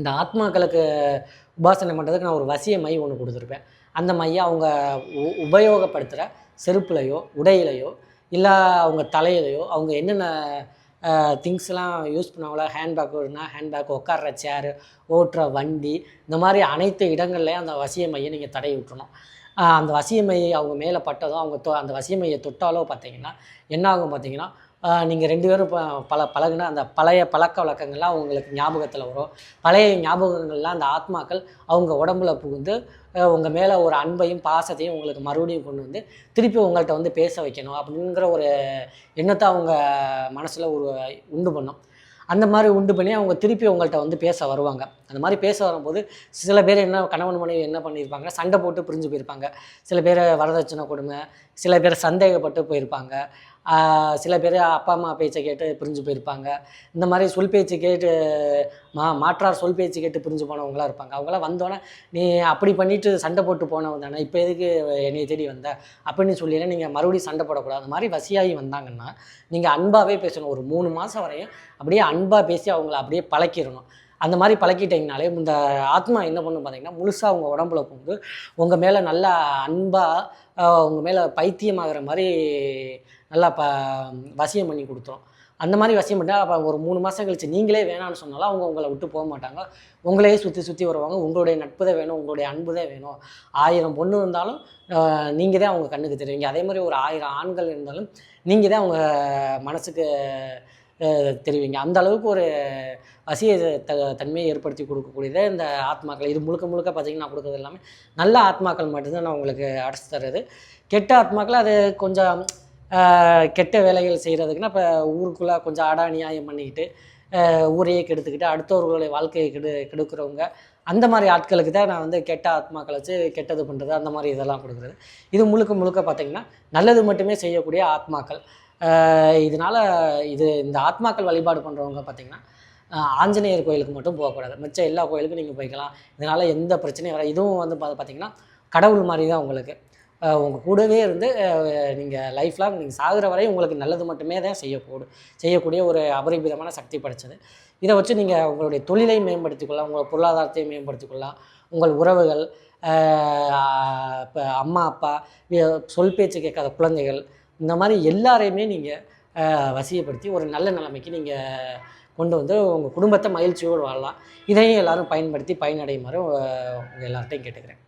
இந்த ஆத்மாக்களுக்கு உபாசனை பண்ணுறதுக்கு நான் ஒரு வசிய மை ஒன்று கொடுத்துருப்பேன். அந்த மையை அவங்க உ உபயோகப்படுத்துகிற செருப்புலையோ உடையிலையோ இல்லை அவங்க தலையிலையோ அவங்க என்னென்ன திங்ஸ்லாம் யூஸ் பண்ணுவாங்களோ ஹேண்ட்பேக்குனா ஹேண்ட்பேக் உட்கார்ற சேரு ஓட்டுற வண்டி இந்த மாதிரி அனைத்து இடங்கள்லையும் அந்த வசிய மையை நீங்கள் தடை விட்டுணும் அந்த வசிய மையை அவங்க மேலே பட்டதும் அவங்க தொ அந்த வசிய மையை தொட்டாலோ பார்த்தீங்கன்னா என்ன ஆகும் பார்த்தீங்கன்னா நீங்கள் ரெண்டு பேரும் ப பல பழகுன அந்த பழைய பழக்க வழக்கங்கள்லாம் அவங்களுக்கு ஞாபகத்தில் வரும். பழைய ஞாபகங்கள்லாம் அந்த ஆத்மாக்கள் அவங்க உடம்புல புகுந்து உங்கள் மேலே ஒரு அன்பையும் பாசத்தையும் உங்களுக்கு மறுபடியும் கொண்டு வந்து திருப்பி உங்கள்கிட்ட வந்து பேச வைக்கணும் அப்படிங்கிற ஒரு எண்ணத்தை அவங்க மனசில் ஒரு உண்டு பண்ணும். அந்த மாதிரி உண்டு பண்ணி அவங்க திருப்பி உங்கள்கிட்ட வந்து பேச வருவாங்க. அந்த மாதிரி பேச வரும்போது சில பேர் என்ன கணவன் மனைவி என்ன பண்ணியிருப்பாங்க? சண்டை போட்டு பிரிஞ்சு போயிருப்பாங்க. சில பேர் வரதட்சணை கொடுமை சில பேர் சந்தேகப்பட்டு போயிருப்பாங்க. சில பேர் அப்பா அம்மா பேச்சை கேட்டு பிரிஞ்சு போயிருப்பாங்க. இந்த மாதிரி சொல் பேச்சு கேட்டு மா மாற்றார் சொல் பேச்சு கேட்டு பிரிஞ்சு போனவங்களாம் இருப்பாங்க. அவங்களாம் வந்தோடனே நீ அப்படி பண்ணிட்டு சண்டை போட்டு போனவன் தானே இப்போ எதுக்கு என்னை தேடி வந்த? அப்படின்னு சொல்லினா நீங்கள் மறுபடியும் சண்டை போடக்கூடாது. அந்த மாதிரி வசியாகி வந்தாங்கன்னா நீங்கள் அன்பாகவே பேசணும். ஒரு மூணு மாதம் வரையும் அப்படியே அன்பாக பேசி அவங்கள அப்படியே பழக்கிடணும். அந்த மாதிரி பழக்கிட்டீங்கனாலே இந்த ஆத்மா என்ன பண்ணும் பார்த்தீங்கன்னா முழுசாக உங்கள் உடம்புல போகுது உங்கள் மேலே நல்லா அன்பாக உங்கள் மேலே பைத்தியமாகிற மாதிரி நல்லா ப வசியம் பண்ணி கொடுத்துரும் அந்த மாதிரி வசியம் பண்ணால் அப்போ ஒரு மூணு மாதம் கழிச்சு நீங்களே வேணாம்னு சொன்னாலும் அவங்க உங்களை விட்டு போக மாட்டாங்க. உங்களையே சுற்றி சுற்றி வருவாங்க. உங்களுடைய நட்பு தான் வேணும் உங்களுடைய அன்பு தான் வேணும். ஆயிரம் பொண்ணு இருந்தாலும் நீங்கள் தான் அவங்க கண்ணுக்கு தெரிவிங்க. அதே மாதிரி ஒரு ஆயிரம் ஆண்கள் இருந்தாலும் நீங்கள் தான் அவங்க மனசுக்கு தெரிவிங்க. அந்த அளவுக்கு ஒரு வசிய த தன்மையை ஏற்படுத்தி கொடுக்கக்கூடியதே இந்த ஆத்மாக்கள். இது முழுக்க முழுக்க பார்த்தீங்கன்னா கொடுக்குறது எல்லாமே நல்ல ஆத்மாக்கள் மட்டும்தான் நான் உங்களுக்கு அடைச்சி தர்றது. கெட்ட ஆத்மாக்கள் அது கொஞ்சம் கெட்ட வேலைகள் செய்கிறதுக்குன்னா இப்போ ஊருக்குள்ளே கொஞ்சம் அடா நியாயம் பண்ணிக்கிட்டு ஊரையே கெடுத்துக்கிட்டு அடுத்தவர்களுடைய வாழ்க்கையை கெடு கெடுக்கிறவங்க. அந்த மாதிரி ஆட்களுக்கு தான் நான் வந்து கெட்ட ஆத்மாக்களை வச்சு கெட்டது பண்ணுறது அந்த மாதிரி இதெல்லாம் கொடுக்குறது. இது முழுக்க முழுக்க பார்த்தீங்கன்னா நல்லது மட்டுமே செய்யக்கூடிய ஆத்மாக்கள். இதனால் இதனால இது இந்த ஆத்மாக்கள் வழிபாடு பண்ணுறவங்க பார்த்திங்கன்னா ஆஞ்சநேயர் கோயிலுக்கு மட்டும் போகக்கூடாது. மிச்சம் எல்லா கோயிலுக்கும் நீங்கள் போய்க்கலாம். இதனால் எந்த பிரச்சனையும் வராது. இதுவும் வந்து பார்த்திங்கன்னா பார்த்தீங்கன்னா கடவுள் மாதிரி தான் உங்களுக்கு. உங்கள் கூடவே இருந்து நீங்கள் லைஃப் லாங் நீங்கள் சாகுற வரை உங்களுக்கு நல்லது மட்டுமே தான் செய்யக்கூடும் செய்யக்கூடிய ஒரு அபரிமிதமான சக்தி படைச்சது. இதை வச்சு நீங்கள் உங்களுடைய தொழிலை மேம்படுத்திக்கொள்ளலாம் உங்கள் பொருளாதாரத்தை மேம்படுத்திக்கொள்ளலாம் உங்கள் உறவுகள் இப்போ அம்மா அப்பா சொல் பேச்சு கேட்காத குழந்தைகள் இந்த மாதிரி எல்லாரையுமே நீங்கள் வசியப்படுத்தி ஒரு நல்ல நிலைமைக்கு நீங்கள் கொண்டு வந்து உங்கள் குடும்பத்தை மகிழ்ச்சியோடு வாழலாம். இதையும் எல்லாரும் பயன்படுத்தி பயனடையுமாறு உங்கள் எல்லார்ட்டையும் கேட்டுக்கிறேன்.